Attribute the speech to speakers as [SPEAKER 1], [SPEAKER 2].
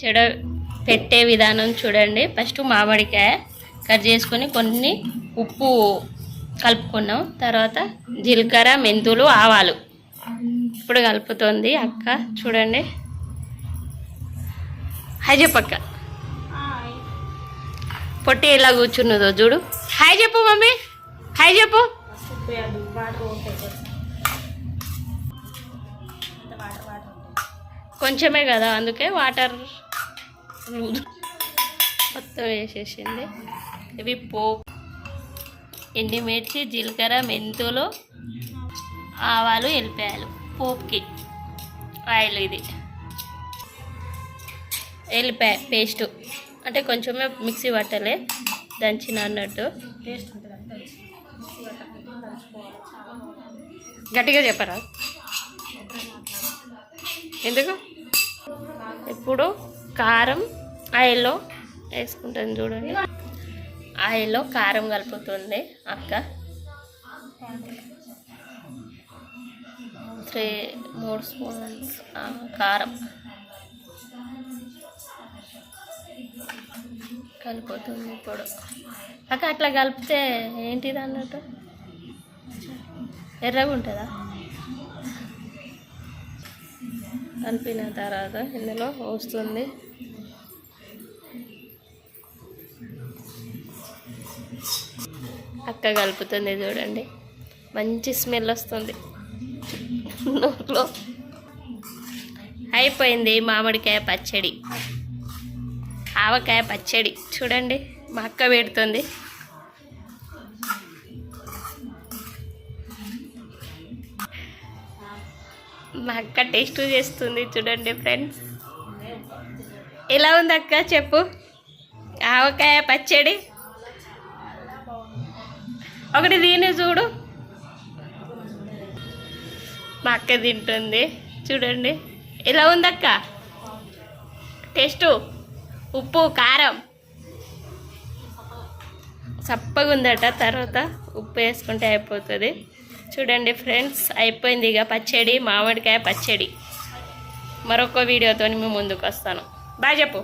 [SPEAKER 1] చెడ పెట్టే విధానం చూడండి. ఫస్ట్ మామిడికాయ కట్ చేసుకొని కొన్ని ఉప్పు కలుపుకున్నాం. తర్వాత జీలకర్ర మెంతులు ఆవాలు. ఇప్పుడు కలుపుతోంది అక్క. చూడండి. హాయ్ చెప్పక్క పొట్టి ఎలా కూర్చున్నదో చూడు. హాయ్ చెప్పు మమ్మీ. హాయ్ చెప్పు. కొంచెమే కదా అందుకే వాటర్ మొత్తం వేసేసింది. ఇవి పోపు ఎండిమిర్చి జీలకర్ర మెంతులు ఆవాలు ఎల్లిపాయలు పోపుకి ఆయిల్ ఇది. ఎల్లిపాయ పేస్ట్. అంటే కొంచెమే మిక్సీ పట్టలే దంచిన అన్నట్టు. గట్టిగా చెప్పరా? ఎందుకు? ఇప్పుడు కారం ఆయిల్లో వేసుకుంటుంది చూడండి. ఆయిల్లో కారం కలుపుతుంది అక్క. త్రీ మూడు స్పూన్స్ కారం కలిపోతుంది ఇప్పుడు. అక్క అట్లా కలిపితే ఏంటిది అన్నట్టు? ఎర్రగా ఉంటుందా కలిపిన తర్వాత ఇందులో వస్తుంది. అక్క కలుపుతుంది చూడండి. మంచి స్మెల్ వస్తుంది. నోట్లో. అయిపోయింది మామిడికాయ పచ్చడి. ఆవకాయ పచ్చడి. చూడండి మా అక్క పెడుతుంది. మా అక్క టేస్ట్ చేస్తుంది చూడండి ఫ్రెండ్స్. ఎలా ఉంది అక్క చెప్పు? ఆవకాయ పచ్చడి? ఒకటి దీని చూడు. మా అక్క తింటుంది. చూడండి. ఎలా ఉంది అక్క? టేస్ట్? ఉప్పు కారం? చప్పగా ఉందట తర్వాత ఉప్పు వేసుకుంటే అయిపోతుంది. చూడండి ఫ్రెండ్స్ అయిపోయింది ఇక పచ్చడి మామిడికాయ పచ్చడి. మరొక వీడియోతో మేము ముందుకు వస్తాను బాయ్ చెప్పు.